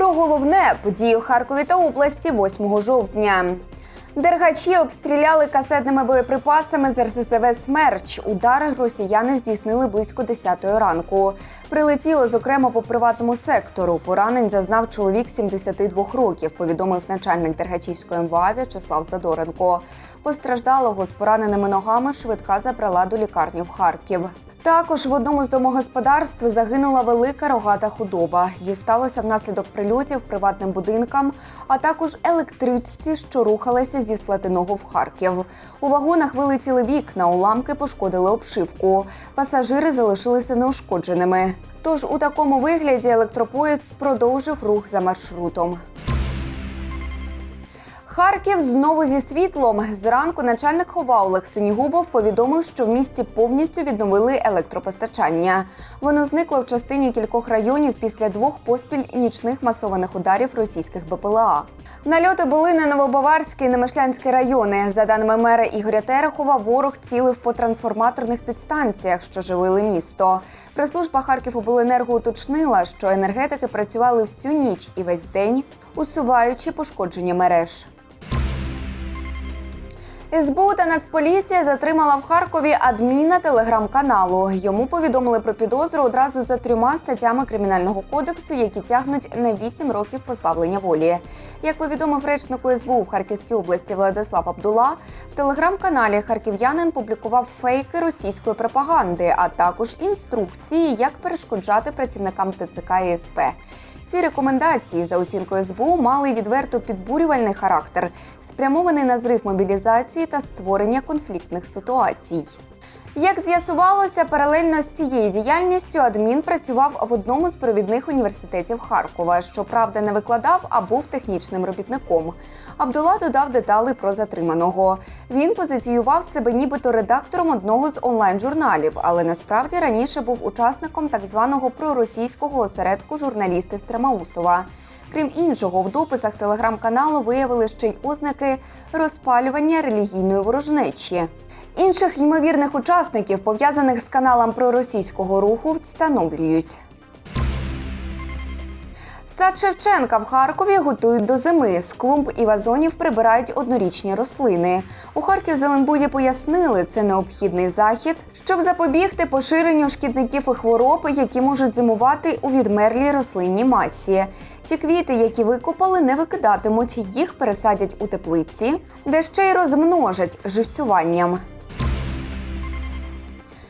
Про головне події у Харкові та області 8 жовтня. Дергачі обстріляли касетними боєприпасами з РСЗВ Смерч. Удари росіяни здійснили близько 10 ранку. Прилетіло, зокрема, по приватному сектору. Поранень зазнав чоловік 72 років. Повідомив начальник Дергачівської МВА В'ячеслав Задоренко. Постраждалого з пораненими ногами швидка забрала до лікарні в Харків. Також в одному з домогосподарств загинула велика рогата худоба. Дісталося внаслідок прильотів приватним будинкам, а також електричці, що рухалися зі Слатиного в Харків. У вагонах вилетіли вікна, уламки пошкодили обшивку. Пасажири залишилися неушкодженими. Тож у такому вигляді електропоїзд продовжив рух за маршрутом. Харків знову зі світлом. Зранку начальник хова Олег Синігубов повідомив, що в місті повністю відновили електропостачання. Воно зникло в частині кількох районів після двох поспіль нічних масованих ударів російських БПЛА. Нальоти були на Новобаварський і Немишлянський райони. За даними мера Ігоря Терехова, ворог цілив по трансформаторних підстанціях, що живили місто. Прес-служба Харківобленерго уточнила, що енергетики працювали всю ніч і весь день, усуваючи пошкодження мереж. СБУ та Нацполіція затримала в Харкові адміна телеграм-каналу. Йому повідомили про підозру одразу за трьома статтями кримінального кодексу, які тягнуть на 8 років позбавлення волі. Як повідомив речнику СБУ в Харківській області Владислав Абдула, в телеграм-каналі харків'янин публікував фейки російської пропаганди, а також інструкції, як перешкоджати працівникам ТЦК і СП. Ці рекомендації за оцінкою СБУ мали відверто підбурювальний характер, спрямований на зрив мобілізації та створення конфліктних ситуацій. Як з'ясувалося, паралельно з цією діяльністю адмін працював в одному з провідних університетів Харкова. Щоправда, не викладав, а був технічним робітником. Абдула додав деталі про затриманого. Він позиціював себе нібито редактором одного з онлайн-журналів, але насправді раніше був учасником так званого проросійського осередку журналісти Стремаусова. Крім іншого, в дописах телеграм-каналу виявили ще й ознаки розпалювання релігійної ворожнечі. Інших ймовірних учасників, пов'язаних з каналом проросійського руху, встановлюють. Сад Шевченка в Харкові готують до зими. З клумб і вазонів прибирають однорічні рослини. У Харків Зеленбуді пояснили, це необхідний захід, щоб запобігти поширенню шкідників і хвороб, які можуть зимувати у відмерлій рослинній масі. Ті квіти, які викопали, не викидатимуть, їх пересадять у теплиці, де ще й розмножать живцюванням.